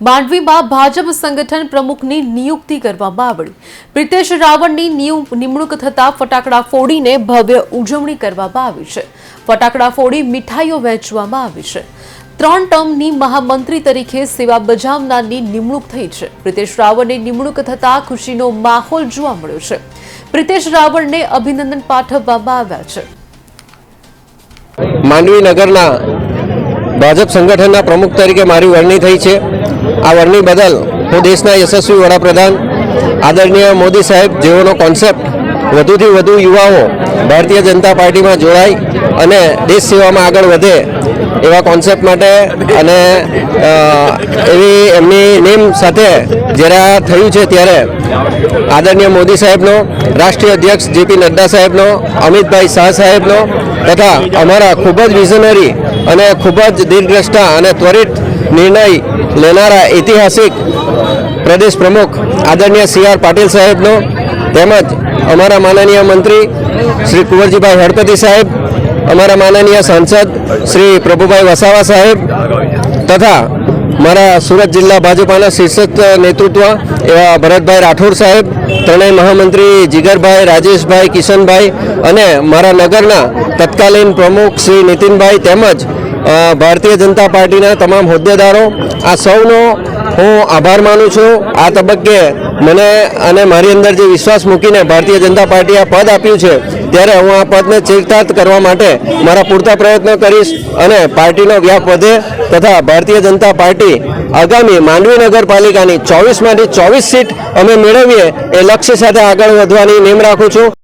માંડવીમાં ભાજપ સંગઠન પ્રમુખની નિયુક્તિ કરવામાં આવી. પ્રિતેશ રાવણની નિમણૂક થતાં ફટાકડા ફોડીને ભવ્ય ઉજવણી કરવામાં આવી છે. ફટાકડા ફોડી મીઠાઈઓ વહેંચવામાં આવી છે. ત્રણ ટર્મની મહામંત્રી તરીકે સેવા બજાવનારની નિમણૂક થઈ છે. પ્રિતેશ રાવણની નિમણૂક થતા ખુશીનો માહોલ જોવા મળ્યો છે. પ્રિતેશ રાવણને અભિનંદન પાઠવવામાં આવ્યા છે. માંડવી નગરના ભાજપ સંગઠનના પ્રમુખ તરીકે મારી વરણી થઈ છે. આ વરણી બદલ હું દેશના યશસ્વી વડાપ્રધાન, આદરણીય મોદી સાહેબ, જેઓનો કોન્સેપ્ટ વધુથી વધુ યુવાઓ ભારતીય જનતા પાર્ટીમાં જોડાય અને દેશ સેવામાં આગળ વધે એવા કોન્સેપ્ટ માટે અને એવી એમની નેમ સાથે જ્યારે આ થયું છે ત્યારે આદરણીય મોદી સાહેબનો, રાષ્ટ્રીય અધ્યક્ષ જેપી નડ્ડા સાહેબનો, અમિતભાઈ શાહ સાહેબનો તથા અમારા ખૂબ જ વિઝનરી અને ખૂબ જ દીર્ઘદ્રષ્ટા અને ત્વરિત નિર્ણય લેનારા ઐતિહાસિક પ્રદેશ પ્રમુખ આદરણીય સી આર પાટીલ સાહેબનો તેમજ અમારા માનનીય મંત્રી શ્રી કુંવરજીભાઈ હળપતિ સાહેબ અમારા માનનીય સાંસદ શ્રી પ્રભુભાઈ વસાવા સાહેબ તથા મારા સુરત જિલ્લા ભાજપાના શીર્ષક નેતૃત્વ એવા ભરતભાઈ રાઠોડ સાહેબ, ત્રણેય મહામંત્રી જીગરભાઈ, રાજેશભાઈ, કિશનભાઈ અને મારા નગરના તત્કાલીન પ્રમુખ શ્રી નીતિનભાઈ તેમજ ભારતીય જનતા પાર્ટીના તમામ હોદ્દેદારો, આ સૌનો હું આભાર માનું છું. આ તબક્કે મને અને મારી અંદર જે વિશ્વાસ મૂકીને ભારતીય જનતા પાર્ટીએ આ પદ આપ્યું છે, ત્યારે હું આ પદને ચરિતાર્થ કરવા માટે મારા પૂરતા પ્રયત્નો કરીશ અને પાર્ટીનો વ્યાપ વધે તથા ભારતીય જનતા પાર્ટી આગામી માંડવી નગરપાલિકાની ચોવીસમાંથી ચોવીસ સીટ અમે મેળવીએ એ લક્ષ્ય સાથે આગળ વધવાની નેમ રાખું છું.